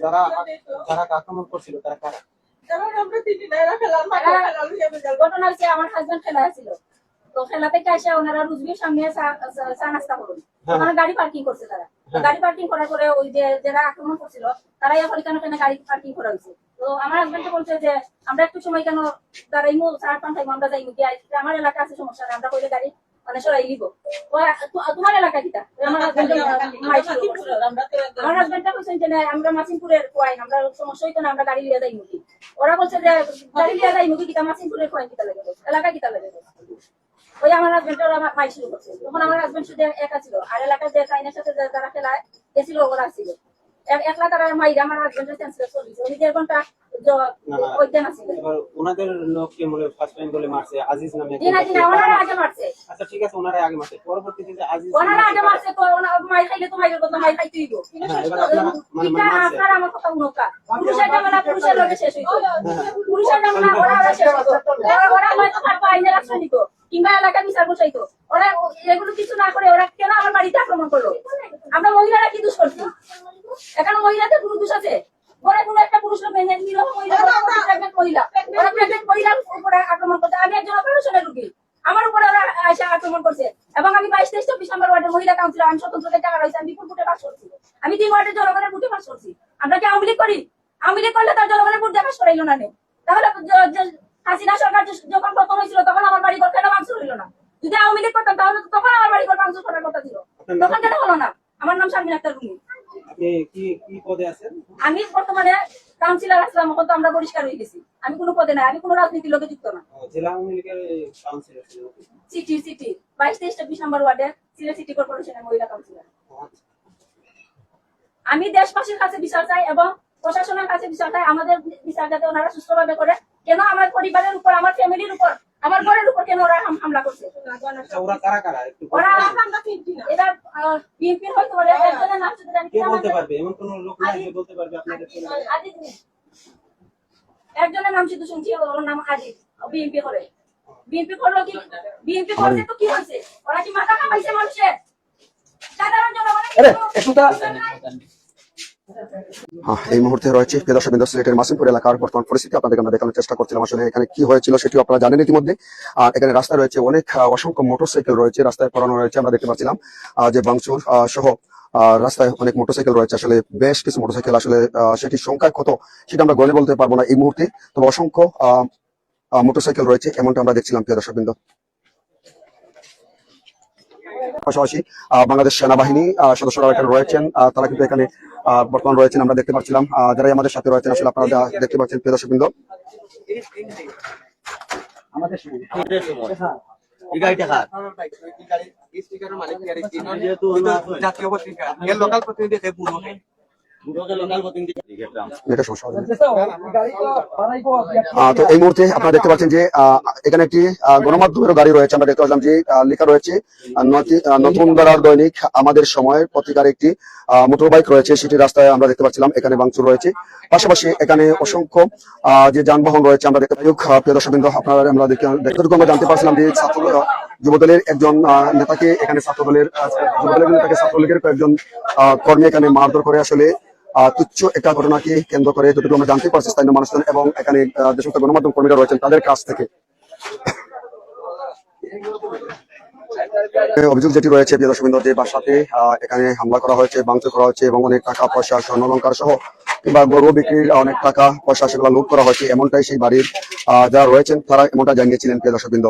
যারা যারা আক্রমণ করছিল তারা কারা? ঘটনা হচ্ছে আমার হাজবেন্ড খেলা ছিল তো খেলা থেকে এসে ওনারা রুজবির সামনে চা- চা- চা নাস্তা করুন। ওখানে গাড়ি পার্কিং করছে তারা। গাড়ি পার্কিং করার পরে ওই যে যারা আক্রমণ করছিল তারাই এখন কেন কেন গাড়ি পার্কিং করা হয়েছে। তো আমার হাজবেন্ড বলছে যে আমরা একটু সময় কেন দাঁড়াইমু? চার পাঁচ আমরা যাইমু। আমার এলাকা আছে সমস্যা আমরা কইলে গাড়ি মানে সরাই নিব। তোমার এলাকা কিটা? আমার হাজবেন্ডটা বলছেন যে আমরা মাসিমপুরের কোয়াইন আমরা সমস্যা হইতো না আমরা গাড়ি লিয়ে যাই মুখি ওরা বলছে যে গাড়ি লিয়ে যাই মুখি কিতা মাসিমপুরের কোয়াইন কিতা লাগে এলাকা কিতা লাগে ওই আমার হাজবেন্ড ওরা মাই শুরু করছে তখন আমার হাজবেন্ড শুধু একা ছিল। আর এলাকার যে চাইনার সাথে যারা খেলায় গেছিল ওরা ছিল। এক- একলা তারা মাইরে আমার হাজবেন্ডের সেন্সলেস চল্লিশ উনি দেড় ঘণ্টা জ- না, না। ওইখানে ছিল এবার ওনাদের লোককে মনে ফার্স্ট টাইম বলে মারছে আজিজ নামে জি না জি না ওনারা আগে মারছে। আচ্ছা ঠিক আছে ওনারা আগে মারছে। পরবর্তীতে যে আজিজ ওনারা আগে মারছে তো ওনারা মাই খাইলে তো মাইরের কথা মাই খাইতেই গো হ্যাঁ, এবার আপনারা মানে এটা মারছে। আপনার আমার কথা উনকা পুরুষের জামালা পুরুষের লগে শেষ হইতো পুরুষের জামালা ওরা ওরা শেষ হইতো ওরা ওরা হয়তো থাকতো আইনের আশ্রয় নিত কিংবা এলাকা বিচার বসাইতো ওরা এগুলো কিছু না করে ওরা কেন আমার বাড়িতে আক্রমণ করল আমরা মহিলারা কি দোষ করছি এখানে মহিলাদের কোনো দোষ আছে ওরা কোনো একটা পুরুষ লোক মেনে নিল মহিলা প্রেগনেন্ট মহিলা ওরা প্রেগনেন্ট মহিলার উপরে আক্রমণ করছে আমি একজন অপারেশনের রুগী আমার উপরে ওরা এসে আক্রমণ করছে এবং আমি বাইশ তেইশ চব্বিশ নম্বর ওয়ার্ডের আমি স্বতন্ত্র টাকা রয়েছে আমি বিপুল ভোটে পাস করছি। আমি তিন ওয়ার্ডের জনগণের ভোটে পাস করছি। আমরা কি আওয়ামী লীগ করি? আওয়ামী লীগ করলে তার জনগণের ভোট দেখাস করাইলো না তাহলে হাসিনা সরকার যখন প্রথম হয়েছিল তখন আমার বাড়ি ঘর কেন ভাঙচুর হইল না? যদি আওয়ামী লীগ করতাম তাহলে তখন আমার বাড়ি ঘর ভাঙচুর করার কথা ছিল। তখন কেন হলো না? আমার নাম শারমিন আক্তার রুমি আমি বর্তমানে কাউন্সিলর আসলাম এখন তো আমরা পরিষ্কার হয়ে গেছি। আমি কোনো পদে নাই আমি কোনো রাজনীতির লোকে যুক্ত না। জেলা আওয়ামী লীগের কাউন্সিলর সিটি সিটি বাইশ তেইশ চব্বিশ নম্বর ওয়ার্ডে সিলেট সিটি কর্পোরেশনের মহিলা কাউন্সিলর। আমি দেশবাসীর কাছে বিচার চাই এবং প্রশাসনের কাছে বিচার চাই আমাদের বিচার যাতে ওনারা সুস্থভাবে করে। কেন আমার পরিবারের উপর আমার ফ্যামিলির উপর আমার ঘরের উপর কেন ওরা হামলা করছে? আচ্ছা ওরা কারা কারা? ওরা বলতে পারবেন? বিএনপির হয়তো বলে একজনের নাম শুধু জানি বলতে পারবে? এমন কোন লোক নাই যে বলতে পারবে আপনাদের পরিবারে? আজিজ নেই। একজনের নাম শুধু শুনছি ওর নাম আজিজ বিএনপি করে। বিএনপি করল কি? বিএনপি করলে তো কি হয়েছে? ওরা কি মাথা কামাইছে মানুষের সাধারণ জনগণের হ্যাঁ, এই মুহূর্তে রয়েছে প্রিয় বিন্দু সিলেটের মাসিমপুর এলাকার বর্তমান পরিস্থিতি। আপনাদের আমরা দেখানোর চেষ্টা করছিলাম আসলে এখানে কি হয়েছিল সেটি আপনারা জানেন ইতিমধ্যে। আর এখানে রাস্তায় রয়েছে অনেক অসংখ্য মোটরসাইকেল রয়েছে রাস্তায় পড়ানো রয়েছে আমরা দেখতে পাচ্ছিলাম। আহ, যে বাংচুর আহ, সহ আহ, রাস্তায় অনেক মোটরসাইকেল রয়েছে আসলে বেশ কিছু মোটরসাইকেল আসলে আহ, সেটির সংখ্যায় কত সেটা আমরা গণে বলতে পারব না এই মুহূর্তে। তবে অসংখ্য মোটরসাইকেল রয়েছে এমনটা আমরা দেখছিলাম প্রিয় দর্শক বিন্দু। পাশাপাশি আহ, বাংলাদেশ সেনাবাহিনী আহ, সদস্যরা এখানে রয়েছেন। আহ, তারা কিন্তু এখানে আহ, বর্তমান রয়েছেন আমরা দেখতে পাচ্ছিলাম। আহ, যারাই আমাদের সাথে রয়েছেন আসলে আপনারা দেখতে পাচ্ছেন প্রিয় দর্শকবৃন্দ। এই গাড়িটা কার? জাতীয় লোকাল প্রতিনিধি তো এই মুহূর্তে আপনারা দেখতে পাচ্ছেন যে এখানে একটি গণমাধ্যমের গাড়ি রয়েছে আমরা দেখতে পাচ্লাম যে লেখা রয়েছে নতুন দৈনিক আমাদের সময়ের পত্রিকার একটি মোটর বাইক রয়েছে সেটি রাস্তায় আমরা দেখতে পাচ্ছিলাম এখানে ভাঙচুর রয়েছে। পাশাপাশি এখানে অসংখ্য আহ, যে যানবাহন রয়েছে আমরা দেখতে পাই প্রিয় দর্শকবৃন্দ আপনারা আমরা দেখতে আমরা জানতে পারছিলাম যে ছাত্র যুবদলের একজন আহ, নেতাকে এখানে ছাত্রদলের যুবদলের নেতাকে ছাত্রলীগের কয়েকজন আহ, কর্মী এখানে মারধর করে আসলে তুচ্ছ একটা ঘটনাকে কেন্দ্র করে যতটুকু আমরা জানতে পারছি স্থানীয় মানুষজন এবং এখানে যে সমস্ত গণমাধ্যম কর্মীরা রয়েছেন তাদের কাছ থেকে। অভিযোগ যেটি রয়েছে, প্রিয় দর্শকবৃন্দ, যে বাসাতে এখানে হামলা করা হয়েছে, ভাঙচুর করা হয়েছে এবং অনেক টাকা, পয়সা, স্বর্ণ অলঙ্কার সহ কিংবা গরু বিক্রির অনেক টাকা, পয়সা সেগুলো লুট করা হয়েছে। এমনটাই সেই বাড়ির যারা রয়েছেন তারা এমনটা জানিয়েছিলেন, প্রিয় দর্শকবৃন্দ।